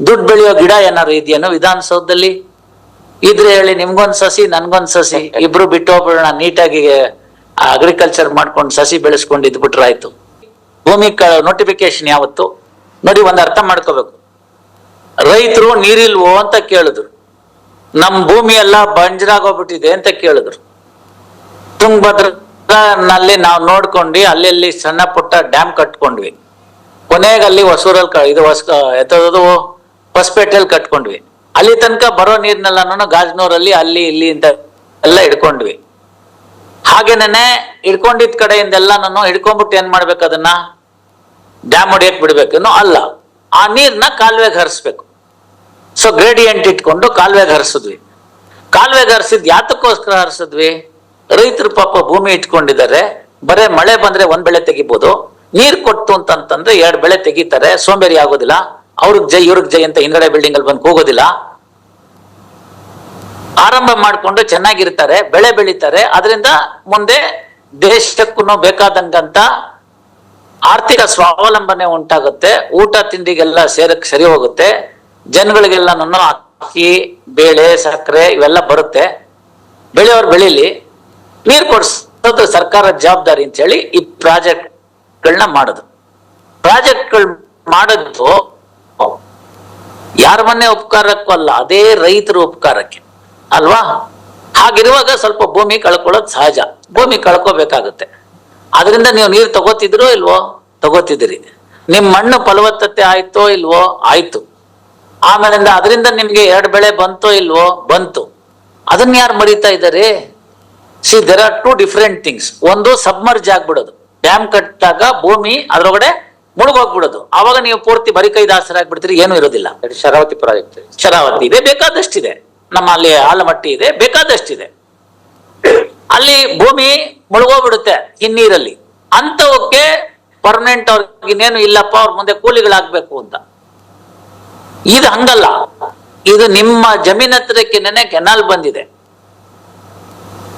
ದುಡ್ಡು ಬೆಳೆಯೋ ಗಿಡ ಏನಾರು ಇದೆಯೇನೋ ವಿಧಾನಸೌಧದಲ್ಲಿ? ಇದ್ರೆ ಹೇಳಿ, ನಿಮ್ಗೊಂದ್ ಸಸಿ, ನನ್ಗೊಂದ್ ಸಸಿ. ಇಬ್ರು ಬಿಟ್ಟು ಹೋಗ್ಬಿಡೋಣ ನೀಟಾಗಿ ಅಗ್ರಿಕಲ್ಚರ್ ಮಾಡ್ಕೊಂಡು ಸಸಿ ಬೆಳೆಸ್ಕೊಂಡು ಇದ್ಬಿಟ್ರೆ ಆಯ್ತು. ಭೂಮಿ ನೋಟಿಫಿಕೇಶನ್ ಯಾವತ್ತು? ನೋಡಿ, ಒಂದು ಅರ್ಥ ಮಾಡ್ಕೋಬೇಕು. ರೈತರು ನೀರಿಲ್ವೋ ಅಂತ ಕೇಳಿದ್ರು. ನಮ್ ಭೂಮಿ ಎಲ್ಲ ಬಂಜರಾಗೋಗ್ಬಿಟ್ಟಿದೆ ಅಂತ ಕೇಳಿದ್ರು. ತುಂಗಭದ್ರಲ್ಲಿ ನಾವು ನೋಡ್ಕೊಂಡು, ಅಲ್ಲೆಲ್ಲಿ ಸಣ್ಣ ಪುಟ್ಟ ಡ್ಯಾಮ್ ಕಟ್ಕೊಂಡ್ವಿ. ಕೊನೆಗೆ ಅಲ್ಲಿ ಹೊಸೂರಲ್ಲಿ ಇದು ಹೊಸ ಎತ್ತದು ಹೊಸಪೇಟೆಯಲ್ಲಿ ಕಟ್ಕೊಂಡ್ವಿ. ಅಲ್ಲಿ ತನಕ ಬರೋ ನೀರ್ನೆಲ್ಲ ಗಾಜನೂರಲ್ಲಿ ಅಲ್ಲಿ ಇಲ್ಲಿ ಅಂತ ಎಲ್ಲ ಹಿಡ್ಕೊಂಡ್ವಿ. ಹಾಗೇನೆ ಹಿಡ್ಕೊಂಡಿದ್ ಕಡೆಯಿಂದೆಲ್ಲ ನಾನು ಹಿಡ್ಕೊಂಡ್ಬಿಟ್ಟು ಏನ್ ಮಾಡ್ಬೇಕು ಅದನ್ನ? ಡ್ಯಾಮ್ ಹೊಡಿಯಕ್ ಬಿಡ್ಬೇಕೇನೋ ಅಲ್ಲ. ಆ ನೀರ್ನ ಕಾಲುವೆಗೆ ಹರಿಸ್ಬೇಕು. ಸೊ ಗ್ರೇಡಿಯಂಟ್ ಇಟ್ಕೊಂಡು ಕಾಲುವೆಗೆ ಹರಿಸಿದ್ವಿ. ಕಾಲುವೆಗೆ ಹರಿಸಿದ್ ಯಾತಕ್ಕೋಸ್ಕರ ಹರಿಸಿದ್ವಿ? ರೈತರು ಪಾಪ ಭೂಮಿ ಇಟ್ಕೊಂಡಿದ್ದಾರೆ. ಬರೇ ಮಳೆ ಬಂದ್ರೆ ಒಂದ್ ಬೆಳೆ ತೆಗಿಬೋದು. ನೀರ್ ಕೊಟ್ಟು ಅಂತಂತಂದ್ರೆ ಎರಡ್ ಬೆಳೆ ತೆಗಿತಾರೆ. ಸೋಂಬೇರಿ ಆಗೋದಿಲ್ಲ. ಅವ್ರಿಗೆ ಜೈ, ಇವ್ರಿಗೆ ಜೈ ಅಂತ ಹಿಂಗಡೆ ಬಿಲ್ಡಿಂಗ್ ಅಲ್ಲಿ ಬಂದು ಹೋಗೋದಿಲ್ಲ ಆರಂಭ ಮಾಡಿಕೊಂಡು ಚೆನ್ನಾಗಿರ್ತಾರೆ, ಬೆಳೆ ಬೆಳೀತಾರೆ. ಅದರಿಂದ ಮುಂದೆ ದೇಶಕ್ಕೂ ಬೇಕಾದಂಗಂತ ಆರ್ಥಿಕ ಸ್ವಾವಲಂಬನೆ ಉಂಟಾಗುತ್ತೆ. ಊಟ ತಿಂಡಿಗೆಲ್ಲ ಸೇರಕ್ ಸರಿ ಹೋಗುತ್ತೆ. ಜನಗಳಿಗೆಲ್ಲ ನನ್ನ ಅಕ್ಕಿ, ಬೇಳೆ, ಸಕ್ಕರೆ ಇವೆಲ್ಲ ಬರುತ್ತೆ. ಬೆಳೆಯವ್ರು ಬೆಳೀಲಿ. ನೀರು ಕೊಡ್ಸೋದು ಸರ್ಕಾರದ ಜವಾಬ್ದಾರಿ ಅಂತ ಹೇಳಿ ಈ ಪ್ರಾಜೆಕ್ಟ್ಗಳನ್ನ ಮಾಡೋದು. ಪ್ರಾಜೆಕ್ಟ್ಗಳು ಮಾಡೋದು ಯಾರ ಮನೆ ಉಪಕಾರಕ್ಕೂ ಅಲ್ಲ, ಅದೇ ರೈತರ ಉಪಕಾರಕ್ಕೆ. ಅಲ್ವಾ? ಹಾಗಿರುವಾಗ ಸ್ವಲ್ಪ ಭೂಮಿ ಕಳ್ಕೊಳ್ಳೋದು ಸಹಜ. ಭೂಮಿ ಕಳ್ಕೋಬೇಕಾಗುತ್ತೆ. ಅದರಿಂದ ನೀವು ನೀರು ತಗೋತಿದ್ರೋ ಇಲ್ವೋ? ತಗೋತಿದ್ದೀರಿ. ನಿಮ್ಮ ಮಣ್ಣು ಫಲವತ್ತತೆ ಆಯ್ತೋ ಇಲ್ವೋ? ಆಯ್ತು. ಆಮೇಲಿಂದ ಅದರಿಂದ ನಿಮ್ಗೆ ಎರಡು ಬೆಳೆ ಬಂತೋ ಇಲ್ವೋ? ಬಂತು. ಅದನ್ನ ಯಾರು ಮರಿತಾ ಇದ್ದಾರೆ? See there are two different things ಒಂದು ಸಬ್ಮರ್ಜ್ ಆಗ್ಬಿಡೋದು. ಡ್ಯಾಮ್ ಕಟ್ಟಾಗ ಭೂಮಿ, ಅದ್ರೊಳಗಡೆ ಮುಳುಗೋಗ್ಬಿಡೋದು. ಅವಾಗ ನೀವು ಪೂರ್ತಿ ಬರಿ ಕೈ ದಾಸರಾಗ್ಬಿಡ್ತೀರಿ ಏನು ಇರೋದಿಲ್ಲ. ಶರಾವತಿ ಪ್ರಾಜೆಕ್ಟ್ ಶರಾವತಿ ಇದೆ ಬೇಕಾದಷ್ಟಿದೆ. ನಮ್ಮ ಅಲ್ಲಿ ಆಲಮಟ್ಟಿ ಇದೆ ಬೇಕಾದಷ್ಟಿದೆ. ಅಲ್ಲಿ ಭೂಮಿ ಮುಳುಗೋಗ್ಬಿಡುತ್ತೆ ಹಿನ್ನೀರಲ್ಲಿ. ಅಂತವಕ್ಕೆ ಪರ್ಮನೆಂಟ್ ಅವ್ರಿಗೆ ಇನ್ನೇನು ಇಲ್ಲಪ್ಪ ಅವ್ರ ಮುಂದೆ ಕೂಲಿಗಳಾಗ್ಬೇಕು ಅಂತ. ಇದು ಹಂಗಲ್ಲ. ಇದು ನಿಮ್ಮ ಜಮೀನ್ ನೆನೆ ಕೆನಾಲ್ ಬಂದಿದೆ.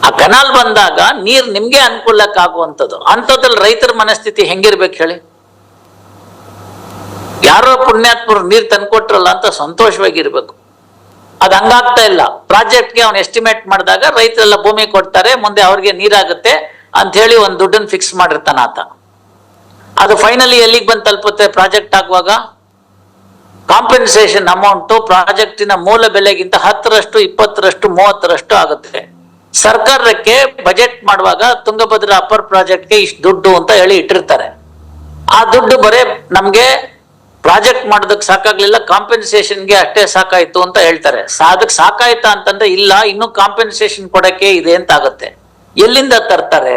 ಆ ಕೆನಾಲ್ ಬಂದಾಗ ನೀರ್ ನಿಮ್ಗೆ ಅನುಕೂಲಕ್ಕಾಗುವಂಥದ್ದು. ಅಂಥದ್ರಲ್ಲಿ ರೈತರ ಮನಸ್ಥಿತಿ ಹೆಂಗಿರ್ಬೇಕು ಹೇಳಿ? ಯಾರೋ ಪುಣ್ಯಾತ್ಮರು ನೀರು ತಂದ್ಕೊಟ್ರಲ್ಲ ಅಂತ ಸಂತೋಷವಾಗಿರ್ಬೇಕು. ಅದು ಹಂಗಾಗ್ತಾ ಇಲ್ಲ. ಪ್ರಾಜೆಕ್ಟ್ಗೆ ಅವ್ನು ಎಸ್ಟಿಮೇಟ್ ಮಾಡಿದಾಗ ರೈತರೆಲ್ಲ ಭೂಮಿ ಕೊಡ್ತಾರೆ, ಮುಂದೆ ಅವ್ರಿಗೆ ನೀರಾಗುತ್ತೆ ಅಂತ ಹೇಳಿ ಒಂದ್ ದುಡ್ಡನ್ನ ಫಿಕ್ಸ್ ಮಾಡಿರ್ತಾನ ಆತ. ಅದು ಫೈನಲಿ ಎಲ್ಲಿಗೆ ಬಂದು ತಲುಪುತ್ತೆ? ಪ್ರಾಜೆಕ್ಟ್ ಆಗುವಾಗ ಕಾಂಪೆನ್ಸೇಷನ್ ಅಮೌಂಟು ಪ್ರಾಜೆಕ್ಟಿನ ಮೂಲ ಬೆಲೆಗಿಂತ ಹತ್ತರಷ್ಟು, ಇಪ್ಪತ್ತರಷ್ಟು, ಮೂವತ್ತರಷ್ಟು ಆಗುತ್ತೆ. ಸರ್ಕಾರಕ್ಕೆ ಬಜೆಟ್ ಮಾಡುವಾಗ ತುಂಗಭದ್ರಾ ಅಪ್ಪರ್ ಪ್ರಾಜೆಕ್ಟ್ಗೆ ಇಷ್ಟು ದುಡ್ಡು ಅಂತ ಹೇಳಿ ಇಟ್ಟಿರ್ತಾರೆ. ಆ ದುಡ್ಡು ಬರೇ ನಮ್ಗೆ ಪ್ರಾಜೆಕ್ಟ್ ಮಾಡೋದಕ್ಕೆ ಸಾಕಾಗ್ಲಿಲ್ಲ ಕಾಂಪೆನ್ಸೇಷನ್ಗೆ ಅಷ್ಟೇ ಸಾಕಾಯ್ತು ಅಂತ ಹೇಳ್ತಾರೆ. ಅದಕ್ಕೆ ಸಾಕಾಯ್ತಾ ಅಂತಂದ್ರೆ ಇಲ್ಲ, ಇನ್ನು ಕಾಂಪೆನ್ಸೇಷನ್ ಕೊಡಕ್ಕೆ ಇದೆ ಅಂತ ಆಗುತ್ತೆ. ಎಲ್ಲಿಂದ ತರ್ತಾರೆ?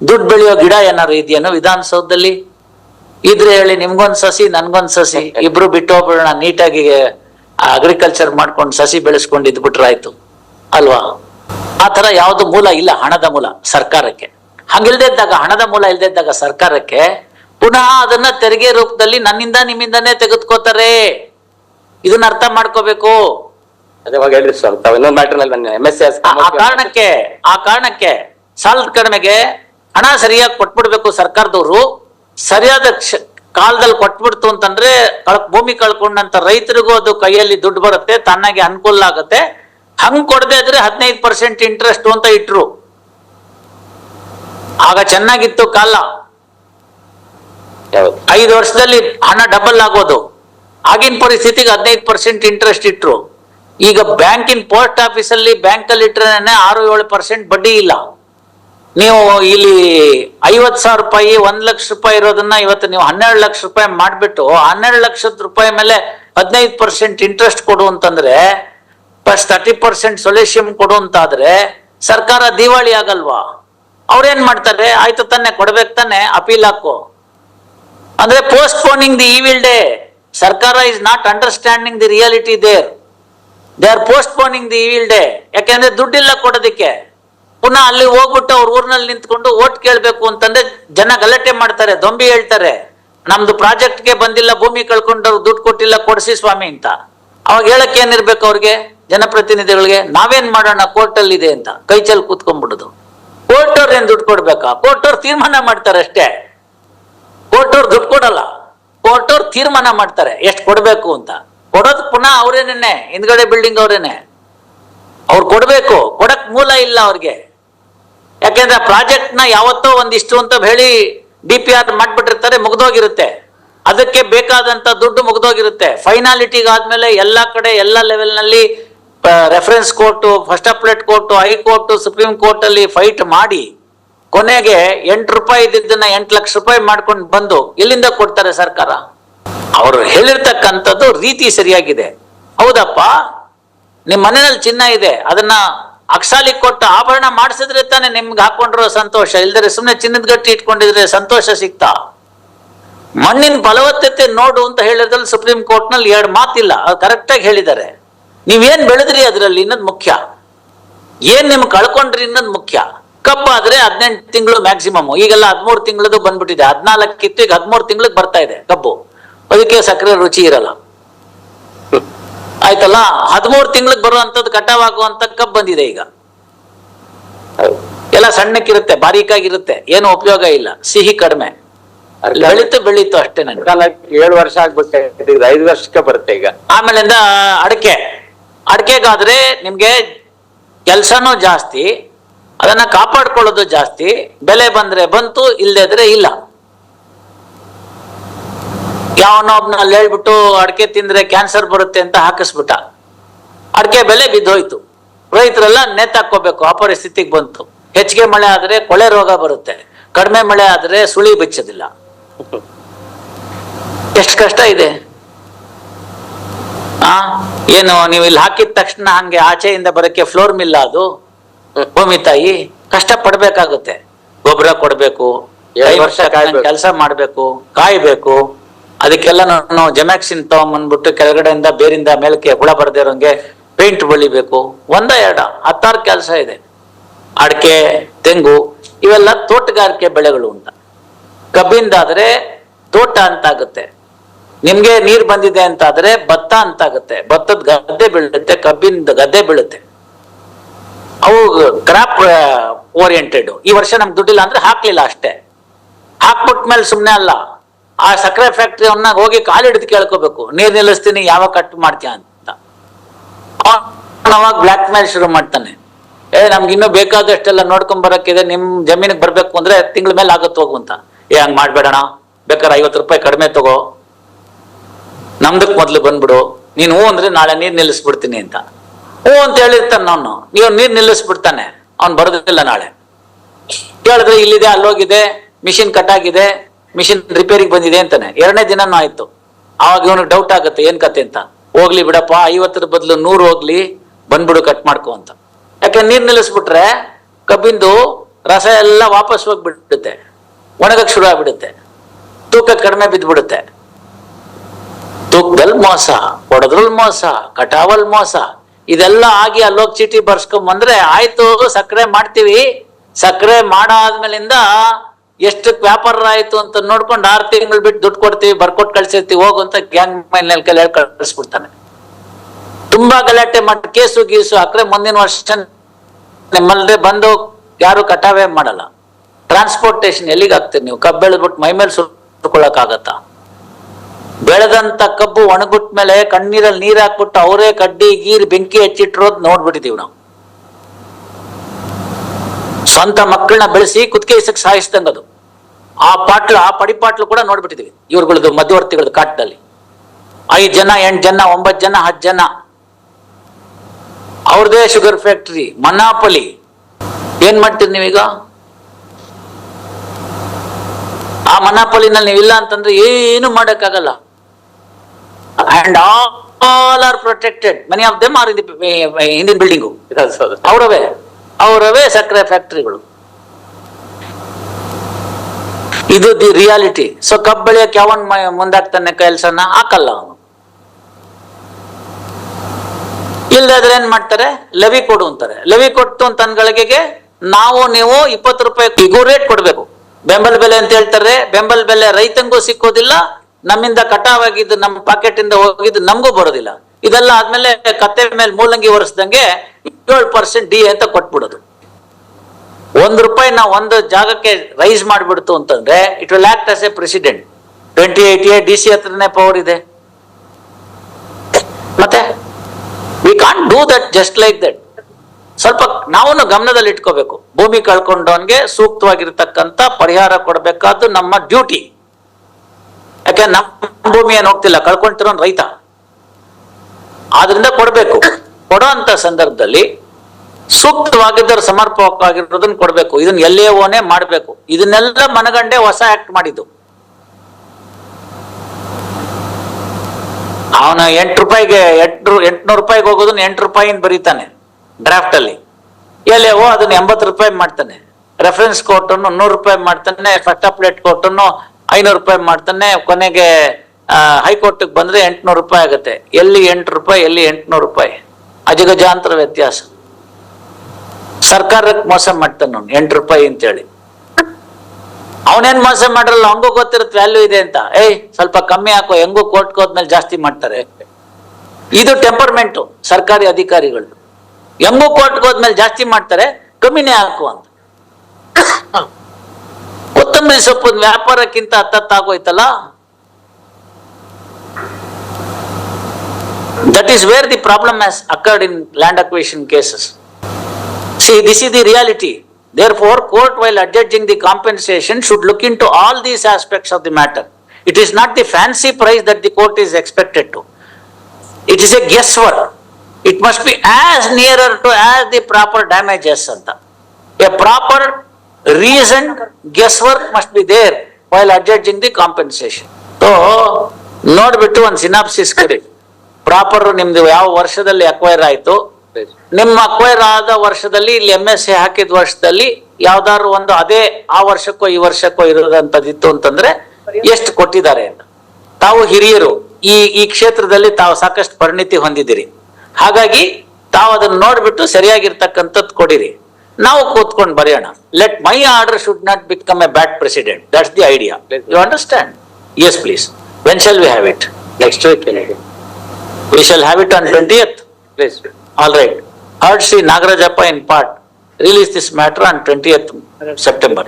ದುಡ್ಡು ಬೆಳೆಯೋ ಗಿಡ ಏನಾರು ಇದೆಯೇನೋ ವಿಧಾನಸೌಧದಲ್ಲಿ? ಇದ್ರೆ ಹೇಳಿ ನಿಮ್ಗೊಂದ್ ಸಸಿ, ನನ್ಗೊಂದ್ ಸಸಿ, ಇಬ್ರು ಬಿಟ್ಟು ಹೋಗ್ಬಿಡೋಣ ನೀಟಾಗಿ ಅಗ್ರಿಕಲ್ಚರ್ ಮಾಡ್ಕೊಂಡು ಸಸಿ ಬೆಳೆಸ್ಕೊಂಡು ಇದ್ಬಿಟ್ರೆ ಆಯ್ತು. ಅಲ್ವಾ? ಆ ತರ ಯಾವ್ದು ಮೂಲ ಇಲ್ಲ, ಹಣದ ಮೂಲ ಸರ್ಕಾರಕ್ಕೆ. ಹಂಗಿಲ್ದೇ ಇದ್ದಾಗ, ಹಣದ ಮೂಲ ಇಲ್ದೇ ಇದ್ದಾಗ ಸರ್ಕಾರಕ್ಕೆ ಪುನಃ ಅದನ್ನ ತೆರಿಗೆ ರೂಪದಲ್ಲಿ ನನ್ನಿಂದ ನಿಮ್ಮಿಂದನೇ ತೆಗೆದುಕೋತಾರೆ ಇದನ್ನ ಅರ್ಥ ಮಾಡ್ಕೋಬೇಕು. ಹೇಳಿದ್ರಿ ಸರ್ ತಾವು ಇನ್ನೊಂದು ನಾನು ಎಂ ಎಸ್ ಆ ಆ ಕಾರಣಕ್ಕೆ ಆ ಕಾರಣಕ್ಕೆ ಸಾಲದ ಕಡಿಮೆಗೆ ಹಣ ಸರಿಯಾಗಿ ಕೊಟ್ಬಿಡ್ಬೇಕು ಸರ್ಕಾರದವರು. ಸರಿಯಾದ ಕ್ಷ- ಕಾಲದಲ್ಲಿ ಕೊಟ್ಬಿಡ್ತು ಅಂತಂದ್ರೆ ಕಳ್ ಭೂಮಿ ಕಳ್ಕೊಂಡಂತ ರೈತರಿಗೂ ಅದು ಕೈಯಲ್ಲಿ ದುಡ್ಡು ಬರುತ್ತೆ ತನ್ನಾಗೆ ಅನುಕೂಲ ಆಗುತ್ತೆ. ಹಂಗ್ ಕೊಡದೆ ಇದ್ರೆ ಹದಿನೈದು ಪರ್ಸೆಂಟ್ ಇಂಟ್ರೆಸ್ಟ್ ಅಂತ ಇಟ್ರು. ಆಗ ಚೆನ್ನಾಗಿತ್ತು ಕಾಲ. ಐದು ವರ್ಷದಲ್ಲಿ ಹಣ ಡಬಲ್ ಆಗೋದು. ಆಗಿನ ಪರಿಸ್ಥಿತಿಗೆ ಹದಿನೈದು ಪರ್ಸೆಂಟ್ ಇಂಟ್ರೆಸ್ಟ್ ಇಟ್ರು. ಈಗ ಬ್ಯಾಂಕಿನ ಪೋಸ್ಟ್ ಆಫೀಸಲ್ಲಿ ಬ್ಯಾಂಕಲ್ಲಿ ಇಟ್ಟರೆ ಆರು ಏಳು ಪರ್ಸೆಂಟ್ ಬಡ್ಡಿ ಇಲ್ಲ. ನೀವು ಇಲ್ಲಿ ಐವತ್ ಸಾವಿರ ರೂಪಾಯಿ, ಒಂದ್ ಲಕ್ಷ ರೂಪಾಯಿ ಇರೋದನ್ನ ಇವತ್ತು ನೀವು ಹನ್ನೆರಡು ಲಕ್ಷ ರೂಪಾಯಿ ಮಾಡ್ಬಿಟ್ಟು ಹನ್ನೆರಡು ಲಕ್ಷದ ರೂಪಾಯಿ ಮೇಲೆ ಹದಿನೈದು ಪರ್ಸೆಂಟ್ ಇಂಟ್ರೆಸ್ಟ್ ಕೊಡು ಅಂತಂದ್ರೆ ಪ್ಲಸ್ ತರ್ಟಿ ಪರ್ಸೆಂಟ್ ಸೊಲ್ಯೂಷನ್ ಕೊಡು ಅಂತಾದ್ರೆ ಸರ್ಕಾರ ದಿವಾಳಿ ಆಗಲ್ವಾ? ಅವ್ರೇನ್ ಮಾಡ್ತಾರೆ? ಆಯ್ತು ತಾನೆ, ಕೊಡ್ಬೇಕು ತಾನೆ, ಅಪೀಲ್ ಹಾಕು. ಅಂದ್ರೆ postponing the evil day ಸರ್ಕಾರ is not understanding the reality there they are postponing the evil day ಯಾಕೆಂದ್ರೆ ದುಡ್ಡಿಲ್ಲ ಕೊಡೋದಕ್ಕೆ. ಪುನಃ ಅಲ್ಲಿ ಹೋಗ್ಬಿಟ್ಟು ಅವ್ರ ಊರಿನಲ್ಲಿ ನಿಂತ್ಕೊಂಡು ಓಟ್ ಕೇಳಬೇಕು ಅಂತಂದ್ರೆ ಜನ ಗಲಾಟೆ ಮಾಡ್ತಾರೆ, ದೊಂಬಿ ಹೇಳ್ತಾರೆ. ನಮ್ದು ಪ್ರಾಜೆಕ್ಟ್ಗೆ ಬಂದಿಲ್ಲ, ಭೂಮಿ ಕಳ್ಕೊಂಡವ್ರು ದುಡ್ಡು ಕೊಟ್ಟಿಲ್ಲ, ಕೊಡಿಸಿ ಸ್ವಾಮಿ ಅಂತ. ಅವಾಗ ಹೇಳಕ್ ಏನಿರ್ಬೇಕು ಅವ್ರಿಗೆ? ಜನಪ್ರತಿನಿಧಿಗಳಿಗೆ, ನಾವೇನ್ ಮಾಡೋಣ ಕೋರ್ಟಲ್ಲಿ ಇದೆ ಅಂತ. ಕೈ ಚೆಲ್ ಕೂತ್ಕೊಂಡ್ಬಿಡುದು. ಕೋರ್ಟ್ ಅವ್ರ ಏನ್ ದುಡ್ಡು ಕೊಡ್ಬೇಕಾ? ಕೋರ್ಟ್ ಅವ್ರು ತೀರ್ಮಾನ ಮಾಡ್ತಾರೆ ಅಷ್ಟೇ. ಕೋರ್ಟ್ ಅವ್ರು ದುಡ್ಡು ಕೊಡಲ್ಲ. ಕೋರ್ಟವ್ರು ತೀರ್ಮಾನ ಮಾಡ್ತಾರೆ. ಎಷ್ಟು ಕೊಡಬೇಕು ಅಂತ. ಕೊಡೋದು ಪುನಃ ಅವರೇನೇ ಹಿಂದ್ಗಡೆ ಬಿಲ್ಡಿಂಗ್ ಅವರೇನೆ? ಅವ್ರು ಕೊಡಬೇಕು. ಕೊಡಕ್ ಮೂಲ ಇಲ್ಲ ಅವ್ರಿಗೆ. ಯಾಕೆಂದ್ರೆ ಪ್ರಾಜೆಕ್ಟ್ನ ಯಾವತ್ತೋ ಒಂದಿಷ್ಟು ಅಂತ ಹೇಳಿ ಡಿ ಪಿ ಆರ್ ಮಾಡ್ಬಿಟ್ಟಿರ್ತಾರೆ, ಮುಗ್ದೋಗಿರುತ್ತೆ. ಅದಕ್ಕೆ ಬೇಕಾದಂತ ದುಡ್ಡು ಮುಗ್ದೋಗಿರುತ್ತೆ. ಫೈನಾಲಿಟಿಗೆ ಆದ್ಮೇಲೆ ಎಲ್ಲಾ ಕಡೆ, ಎಲ್ಲ ಲೆವೆಲ್ನಲ್ಲಿ reference court first appellate court high court supreme court ಅಲ್ಲಿ ಫೈಟ್ ಮಾಡಿ ಕೊನೆಗೆ ಎಂಟು ರೂಪಾಯಿ ಇದ್ದಿದ್ದನ್ನ ಎಂಟು ಲಕ್ಷ ರೂಪಾಯಿ ಮಾಡ್ಕೊಂಡು ಬಂದು ಎಲ್ಲಿಂದ ಕೊಡ್ತಾರೆ ಸರ್ಕಾರ? ಅವರು ಹೇಳಿರ್ತಕ್ಕಂಥದ್ದು ರೀತಿ ಸರಿಯಾಗಿದೆ. ಹೌದಪ್ಪ? ನಿಮ್ಮ ಮನೆಯಲ್ಲಿ ಚಿನ್ನ ಇದೆ, ಅದನ್ನ ಅಕ್ಸಾಲಿ ಕೊಟ್ಟು ಆಭರಣ ಮಾಡಿಸಿದ್ರೆ ತಾನೇ ನಿಮ್ಗೆ ಹಾಕೊಂಡಿರೋ ಸಂತೋಷ ಇಲ್ದರೆ ಸುಮ್ಮನೆ ಚಿನ್ನದ ಗಟ್ಟಿ ಇಟ್ಕೊಂಡಿದ್ರೆ ಸಂತೋಷ ಸಿಗ್ತಾ? ಮಣ್ಣಿನ ಫಲವತ್ತತೆ ನೋಡು ಅಂತ ಹೇಳಿದ್ರಲ್ಲಿ ಸುಪ್ರೀಂ ಕೋರ್ಟ್ನಲ್ಲಿ ಎರಡು ಮಾತಿಲ್ಲ, ಅದು ಕರೆಕ್ಟಾಗಿ ಹೇಳಿದ್ದಾರೆ. ನೀವೇನ್ ಬೆಳೆದ್ರಿ ಅದರಲ್ಲಿ ಇನ್ನೊಂದು ಮುಖ್ಯ? ಏನ್ ನಿಮ್ಗೆ ಕಳ್ಕೊಂಡ್ರಿ ಇನ್ನೊಂದು ಮುಖ್ಯ? ಕಬ್ಬಾದ್ರೆ ಹದಿನೆಂಟು ತಿಂಗಳು ಮ್ಯಾಕ್ಸಿಮಮ್ ಈಗೆಲ್ಲ ಹದಿಮೂರು ತಿಂಗಳದು ಬಂದ್ಬಿಟ್ಟಿದೆ. ಹದಿನಾಲ್ಕಿತ್ತು ಈಗ ಹದಿಮೂರು ತಿಂಗಳಿಗೆ ಬರ್ತಾ ಇದೆ ಕಬ್ಬು. ಅದಕ್ಕೆ ಸಕ್ಕರೆ ರುಚಿ ಇರಲ್ಲ. ಆಯ್ತಲ್ಲ? ಹದಿಮೂರು ತಿಂಗಳಿಗೆ ಬರುವಂತದ್ದು ಕಟಾವಾಗುವಂತ ಕಬ್ಬು ಬಂದಿದೆ ಈಗ. ಎಲ್ಲ ಸಣ್ಣಕ್ಕಿರುತ್ತೆ ಬಾರೀಕಾಗಿರುತ್ತೆ. ಏನು ಉಪಯೋಗ ಇಲ್ಲ. ಸಿಹಿ ಕಡಿಮೆ. ಬೆಳೀತು ಬೆಳೀತು ಅಷ್ಟೇ ನನಗೆ ಏಳು ವರ್ಷ ಆಗ್ಬಿಟ್ಟೆ. ಐದು ವರ್ಷಕ್ಕೆ ಬರುತ್ತೆ ಈಗ. ಆಮೇಲಿಂದ ಅಡಕೆ. ಅಡಕೆಗಾದ್ರೆ ನಿಮ್ಗೆ ಕೆಲ್ಸನೂ ಜಾಸ್ತಿ. ಅದನ್ನ ಕಾಪಾಡ್ಕೊಳ್ಳೋದು ಜಾಸ್ತಿ, ಬೆಲೆ ಬಂದ್ರೆ ಬಂತು ಇಲ್ಲದ್ರೆ ಇಲ್ಲ. ಯಾವನೊಬ್ನ ಅಲ್ಲಿ ಹೇಳ್ಬಿಟ್ಟು ಅಡಿಕೆ ತಿಂದ್ರೆ ಕ್ಯಾನ್ಸರ್ ಬರುತ್ತೆ ಅಂತ ಹಾಕಿಸ್ಬಿಟ್ಟ. ಅಡಿಕೆ ಬೆಲೆ ಬಿದ್ದೋಯ್ತು. ರೈತರೆಲ್ಲ ನೇತಾಕೋಬೇಕು ಆ ಪರಿಸ್ಥಿತಿಗೆ ಬಂತು. ಹೆಚ್ಚಿಗೆ ಮಳೆ ಆದ್ರೆ ಕೊಳೆ ರೋಗ ಬರುತ್ತೆ. ಕಡಿಮೆ ಮಳೆ ಆದ್ರೆ ಸುಳಿ ಬಿಚ್ಚೋದಿಲ್ಲ. ಎಷ್ಟು ಕಷ್ಟ ಇದೆ. ಆ? ಏನು ನೀವು ಇಲ್ಲಿ ಹಾಕಿದ ತಕ್ಷಣ ಹಂಗೆ ಆಚೆಯಿಂದ ಬರಕ್ಕೆ ಫ್ಲೋರ್ ಮಿಲ್ಲ ಅದು? ಭೂಮಿ ತಾಯಿ ಕಷ್ಟ ಪಡ್ಬೇಕಾಗುತ್ತೆ ಗೊಬ್ಬರ ಕೊಡ್ಬೇಕು ವರ್ಷ. ಕೆಲಸ ಮಾಡ್ಬೇಕು ಕಾಯ್ಬೇಕು. ಅದಕ್ಕೆಲ್ಲ ನಾನು ಜಮ್ಯಾಕ್ಸಿನ್ ತಗೊಂಬಂದ್ಬಿಟ್ಟು ಕೆಳಗಡೆಯಿಂದ ಬೇರಿಂದ ಮೇಲಕ್ಕೆ ಹುಳ ಬರ್ದಿರೋಂಗೆ ಪೇಂಟ್ ಬಳಿಬೇಕು. ಒಂದ ಎರಡ ಹತ್ತಾರು ಕೆಲಸ ಇದೆ. ಅಡಿಕೆ ತೆಂಗು ಇವೆಲ್ಲ ತೋಟಗಾರಿಕೆ ಬೆಳೆಗಳು ಅಂತ. ಕಬ್ಬಿಂದಾದ್ರೆ ತೋಟ ಅಂತಾಗುತ್ತೆ. ನಿಮ್ಗೆ ನೀರ್ ಬಂದಿದೆ ಅಂತಾದ್ರೆ ಭತ್ತ ಅಂತಾಗುತ್ತೆ. ಭತ್ತದ ಗದ್ದೆ ಬೀಳುತ್ತೆ ಕಬ್ಬಿನ ಗದ್ದೆ ಬೀಳುತ್ತೆ. ಅವು ಕ್ರಾಪ್ ಓರಿಯೆಂಟೆಡ್ ಈ ವರ್ಷ ನಮ್ಗೆ ದುಡ್ಡಿಲ್ಲ ಅಂದ್ರೆ ಹಾಕ್ಲಿಲ್ಲ ಅಷ್ಟೇ. ಹಾಕ್ಬಿಟ್ ಮೇಲೆ ಸುಮ್ಮನೆ ಅಲ್ಲ. ಆ ಸಕ್ಕರೆ ಫ್ಯಾಕ್ಟ್ರಿ ಅವನ್ನ ಹೋಗಿ ಕಾಲಿಡಿದು ಕೇಳ್ಕೋಬೇಕು. ನೀರ್ ನಿಲ್ಲಿಸ್ತೀನಿ ಯಾವಾಗ ಕಟ್ ಮಾಡ್ತೀಯ ಅಂತ. ಅವಾಗ ಬ್ಲ್ಯಾಕ್ ಮೇಲ್ ಶುರು ಮಾಡ್ತಾನೆ. ಏ, ನಮ್ಗೆ ಇನ್ನೂ ಬೇಕಾದಷ್ಟೆಲ್ಲ ನೋಡ್ಕೊಂಡ್ ಬರಕ್ಕಿದೆ, ನಿಮ್ ಜಮೀನಿಗೆ ಬರ್ಬೇಕು ಅಂದ್ರೆ ತಿಂಗಳ ಮೇಲೆ ಆಗುತ್ತೆ ಹೋಗು ಅಂತ. ಏ, ಹಂಗ್ ಮಾಡ್ಬೇಡಣ ಬೇಕಾದ್ರೆ ಐವತ್ತು ರೂಪಾಯಿ ಕಡಿಮೆ ತಗೋ. ನಮ್ದಕ್ ಮೊದ್ಲು ಬಂದ್ಬಿಡು. ನೀನು ಅಂದ್ರೆ ನಾಳೆ ನೀರ್ ನಿಲ್ಲಿಸ್ಬಿಡ್ತೀನಿ ಅಂತ. ಹೂ ಅಂತ ಹೇಳಿರ್ತಾನೆ ನಾನು. ನೀವು ನೀರ್ ನಿಲ್ಲಿಸ್ಬಿಡ್ತಾನೆ. ಅವ್ನು ಬರೋದಿಲ್ಲ ನಾಳೆ. ಕೇಳಿದ್ರೆ ಇಲ್ಲಿದೆ, ಅಲ್ಲೋಗಿದೆ, ಮಿಷಿನ್ ಕಟ್ ಆಗಿದೆ ಮಿಷಿನ್ ರಿಪೇರಿಗೆ ಬಂದಿದೆ ಅಂತಾನೆ. ಎರಡನೇ ದಿನನೂ ಆಯ್ತು. ಅವಾಗ ಇವನಿಗೆ ಡೌಟ್ ಆಗುತ್ತೆ, ಏನ್ ಕತೆ ಅಂತ. ಹೋಗ್ಲಿ ಬಿಡಪ್ಪ, ಐವತ್ತರ ಬದಲು ನೂರು ಹೋಗ್ಲಿ, ಬಂದ್ಬಿಡು ಕಟ್ ಮಾಡ್ಕೋ ಅಂತ. ಯಾಕೆ ನೀರ್ ನಿಲ್ಲಿಸ್ಬಿಟ್ರೆ ಕಬ್ಬಿಂದು ರಸ ಎಲ್ಲ ವಾಪಸ್ ಹೋಗ್ಬಿಡುತ್ತೆ. ಒಣಗಕ್ ಶುರು ಆಗ್ಬಿಡುತ್ತೆ. ತೂಕ ಕಡಿಮೆ ಬಿದ್ದ್ಬಿಡುತ್ತೆ ತೂಕದಲ್ಲಿ ಮೋಸ ಹೊಡೆದ್ರಲ್ಲಿ ಮೋಸ, ಕಟಾವಲ್ ಮೋಸ ಇದೆಲ್ಲ ಆಗಿ ಅಲ್ಲೋಗಿ ಚೀಟಿ ಬರ್ಸ್ಕೊಂಡ್ ಬಂದ್ರೆ, ಆಯ್ತು ಸಕ್ಕರೆ ಮಾಡ್ತೀವಿ. ಸಕ್ಕರೆ ಮಾಡಾದ್ಮೇಲಿಂದ ಎಷ್ಟು ವ್ಯಾಪಾರ ಆಯ್ತು ಅಂತ ನೋಡ್ಕೊಂಡು ಆರು ತಿಂಗಳು ಬಿಟ್ಟು ದುಡ್ಡು ಕೊಡ್ತೀವಿ, ಬರ್ಕೊಟ್ ಕಳ್ಸಿರ್ತೀವಿ, ಹೋಗು ಅಂತ ಗ್ಯಾಂಗ್ ಮೇಲೆ ಕೈಲಿ ಹೇಳಿ ಕಳಿಸ್ಬಿಡ್ತಾನೆ. ತುಂಬಾ ಗಲಾಟೆ ಮಾಡಿ, ಕೇಸು ಗೀಸು ಹಾಕ್ರೆ ಮುಂದಿನ ವರ್ಷ ನಿಮ್ಮಲ್ಲದೆ ಬಂದು ಯಾರು ಕಟಾವೇ ಮಾಡಲ್ಲ. ಟ್ರಾನ್ಸ್ಪೋರ್ಟೇಶನ್ ಎಲ್ಲಿಗೆ ಹಾಕ್ತೀರಿ ನೀವು? ಕಬ್ಬೆಳೆದ್ಬಿಟ್ಟು ಮೈ ಮೇಲೆ ಸುಟ್ಕೊಳಕ್ ಆಗತ್ತಾ? ಬೆಳೆದಂತ ಕಬ್ಬು ಒಣಗುಟ್ ಮೇಲೆ ಕಣ್ಣೀರಲ್ಲಿ ನೀರ್ ಹಾಕ್ಬಿಟ್ಟು ಅವರೇ ಕಡ್ಡಿ, ಗೀರ್, ಬೆಂಕಿ ಹಚ್ಚಿಟ್ಟಿರೋದ್ ನೋಡ್ಬಿಟ್ಟಿದೀವಿ ನಾವು. ಸ್ವಂತ ಮಕ್ಕಳನ್ನ ಬೆಳೆಸಿ ಕುತ್ತಿಗೆ ಇಸಕ್ ಅದು. ಆ ಪಾಟ್ಲು, ಆ ಪಡಿಪಾಟ್ಲು ಕೂಡ ನೋಡ್ಬಿಟ್ಟಿದೀವಿ ಇವ್ರುಗಳದ್ದು ಮಧ್ಯವರ್ತಿಗಳದ್ದು ಕಾಟದಲ್ಲಿ ಐದು ಜನ, ಎಂಟು ಜನ, ಒಂಬತ್ತು ಜನ, ಹತ್ತು ಜನ. ಅವ್ರದೇ ಶುಗರ್ ಫ್ಯಾಕ್ಟ್ರಿ ಮನಾಪಲಿ ಏನ್ ಮಾಡ್ತೀರಿ ನೀವೀಗ? ಆ ಮನಾಪಲಿನಲ್ಲಿ ನೀವಿಲ್ಲ ಅಂತಂದ್ರೆ ಏನು ಮಾಡಕ್ಕಾಗಲ್ಲ. And all are protected money of them are in ಹಿಂದಿನ ಬಿಲ್ಡಿಂಗು ವಿಧಾನಸೌಧ ಅವರವೇ ಅವರವೇ ಸಕ್ಕರೆ ಫ್ಯಾಕ್ಟರಿಗಳು ಇದು ದಿ ರಿಯಾಲಿಟಿ ಸೊ ಕಬ್ಬು ಬೆಳೆಯಕ್ಕೆ ಯಾವನ್ ಮುಂದಾಗ್ತಾನೆ ಕೆಲ್ಸನ ಹಾಕಲ್ಲ ಅವನು. ಇಲ್ಲದ್ರೆ ಏನ್ ಮಾಡ್ತಾರೆ? ಲವಿ ಕೊಡು ಅಂತಾರೆ. ಲವಿ ಕೊಟ್ಟು ತನ್ನ ಗಳಿಗೆಗೆ ನಾವು ನೀವು ಇಪ್ಪತ್ತು ರೂಪಾಯಿ ರೇಟ್ ಕೊಡಬೇಕು. ಬೆಂಬಲ ಬೆಲೆ ಅಂತ ಹೇಳ್ತಾರೆ. ಬೆಂಬಲ ಬೆಲೆ ರೈತಂಗೂ ಸಿಕ್ಕೋದಿಲ್ಲ ನಮ್ಮಿಂದ ಕಟಾವಾಗಿದ್ದು, ನಮ್ಮ ಪಾಕೆಟ್ ಇಂದ ಹೋಗಿದ್ದು ನಮಗೂ ಬರೋದಿಲ್ಲ. ಇದೆಲ್ಲ ಆದ್ಮೇಲೆ ಕತ್ತೆ ಮೇಲೆ ಮೂಲಂಗಿ ಒರೆಸ್ದಂಗೆ ಏಳು ಪರ್ಸೆಂಟ್ ಡಿ ಅಂತ ಕೊಟ್ಬಿಡೋದು. ಒಂದು ರೂಪಾಯಿ ನಾವು ಒಂದು ಜಾಗಕ್ಕೆ ರೈಸ್ ಮಾಡಿಬಿಡ್ತು ಅಂತಂದ್ರೆ it will act as a precedent twenty eight A D C ಹತ್ರನೇ ಪವರ್ ಇದೆ. ಮತ್ತೆ we can't do that just like that ಸ್ವಲ್ಪ ನಾವು ಗಮನದಲ್ಲಿ ಇಟ್ಕೋಬೇಕು ಭೂಮಿ ಕಳ್ಕೊಂಡವನ್ಗೆ ಸೂಕ್ತವಾಗಿರ್ತಕ್ಕಂಥ ಪರಿಹಾರ ಕೊಡಬೇಕಾದ್ದು ನಮ್ಮ ಡ್ಯೂಟಿ ಯಾಕೆ ನಮ್ಮ ಭೂಮಿ ಏನು ಹೋಗ್ತಿಲ್ಲ? ಕಳ್ಕೊಂತಿರೋನ್ ರೈತ. ಆದ್ರಿಂದ ಕೊಡಬೇಕು. ಕೊಡೋ ಅಂತ ಸಂದರ್ಭದಲ್ಲಿ ಸೂಕ್ತವಾಗಿದ್ದರೆ ಸಮರ್ಪಕವಾಗಿರೋದನ್ನ ಕೊಡ್ಬೇಕು. ಇದನ್ನ ಎಲ್ಲೇ ಓನೇ ಮಾಡ್ಬೇಕು. ಇದನ್ನೆಲ್ಲ ಮನಗಂಡೆ ಹೊಸ ಆಕ್ಟ್ ಮಾಡಿದ್ದು. ಅವನ ಎಂಟು ರೂಪಾಯಿಗೆ ಎಂಟು ಎಂಟ್ನೂರು ರೂಪಾಯಿಗೆ ಹೋಗೋದನ್ನ ಎಂಟು ರೂಪಾಯಿನ ಬರೀತಾನೆ ಡ್ರಾಫ್ಟ್ ಅಲ್ಲಿ. ಎಲ್ಲೇ ಓ ಅದನ್ನ ಎಂಬತ್ತು ರೂಪಾಯಿ ಮಾಡ್ತಾನೆ. ರೆಫರೆನ್ಸ್ ಕೋರ್ಟನ್ನು ನೂರು ರೂಪಾಯಿ ಮಾಡ್ತಾನೆ ಫಸ್ಟ್ ಅಪ್ಡೇಟ್ ಕೋರ್ಟನ್ನು ಐನೂರು ರೂಪಾಯಿ ಮಾಡ್ತಾನೆ, ಕೊನೆಗೆ ಹೈಕೋರ್ಟ್ ಬಂದ್ರೆ ಎಂಟ್ನೂರು ರೂಪಾಯಿ ಆಗುತ್ತೆ. ಎಲ್ಲಿ ಎಂಟು ರೂಪಾಯಿ, ಎಲ್ಲಿ ಎಂಟ್ನೂರು ರೂಪಾಯಿ. ಅಜಗಜಾಂತರ ವ್ಯತ್ಯಾಸ. ಸರ್ಕಾರಕ್ಕೆ ಮೋಸ ಮಾಡ್ತಾನೆ ಅವ್ನು ಎಂಟು ರೂಪಾಯಿ ಅಂತೇಳಿ. ಅವನೇನ್ ಮೋಸ ಮಾಡಿರಲ್ಲ ಹಂಗೂ ಗೊತ್ತಿರುತ್ತೆ ವ್ಯಾಲ್ಯೂ ಇದೆ ಅಂತ. ಏಯ್, ಸ್ವಲ್ಪ ಕಮ್ಮಿ ಹಾಕೋ, ಹೆಂಗೂ ಕೋರ್ಟ್ ಹೋದ್ಮೇಲೆ ಜಾಸ್ತಿ ಮಾಡ್ತಾರೆ. ಇದು ಟೆಂಪರ್ಮೆಂಟು ಸರ್ಕಾರಿ ಅಧಿಕಾರಿಗಳು ಹೆಂಗೂ ಕೋರ್ಟ್ ಹೋದ್ಮೇಲೆ ಜಾಸ್ತಿ ಮಾಡ್ತಾರೆ, ಕಮ್ಮಿನೇ ಹಾಕು ಅಂತ. ಕೊತ್ತಂಬರಿ ಸೊಪ್ಪಿನ ವ್ಯಾಪಾರಕ್ಕಿಂತ ಹತ್ತತ್ತಾಗೋಯ್ತಲ್ಲ that is where the problem has occurred in land acquisition cases See, this is the reality. Therefore, court while adjudging the compensation should look into all these aspects of the matter. It is not the fancy price that the court is expected to. It is a guesswork. It must be as nearer to as the proper damages anta. A proper reasoned guesswork must be there while adjudging the compensation. So, ನೋಡ್ಬಿಟ್ಟು ಒಂದು synopsis ಕರಿ proper ನಿಮ್ದು ಯಾವ ವರ್ಷದಲ್ಲಿ acquire ಆಯಿತು? ನಿಮ್ಮ acquire ಆದ ವರ್ಷದಲ್ಲಿ ಇಲ್ಲಿ ಎಂ ಎಸ್ ಸಿ ಹಾಕಿದ ವರ್ಷದಲ್ಲಿ ಯಾವ್ದಾದ್ರು ಒಂದು ಅದೇ ಆ ವರ್ಷಕ್ಕೋ ಈ ವರ್ಷಕ್ಕೋ ಇರೋದಂತದಿತ್ತು ಅಂತಂದ್ರೆ ಎಷ್ಟು ಕೊಟ್ಟಿದ್ದಾರೆ ತಾವು ಹಿರಿಯರು ಈ ಈ ಕ್ಷೇತ್ರದಲ್ಲಿ ತಾವು ಸಾಕಷ್ಟು ಪರಿಣಿತಿ ಹೊಂದಿದ್ದೀರಿ. ಹಾಗಾಗಿ ತಾವು ಅದನ್ನ ನೋಡ್ಬಿಟ್ಟು ಸರಿಯಾಗಿರ್ತಕ್ಕಂಥದ್ದು ಕೊಡಿರಿ. ನಾವು ಕೂತ್ಕೊಂಡು ಬರೆಯೋಣ let my order should not become a bad president that's the idea you understand yes please when shall we have it next week we shall have it on twentieth please All right. Heard Sri Nagarajappa in part release this matter on twentieth September.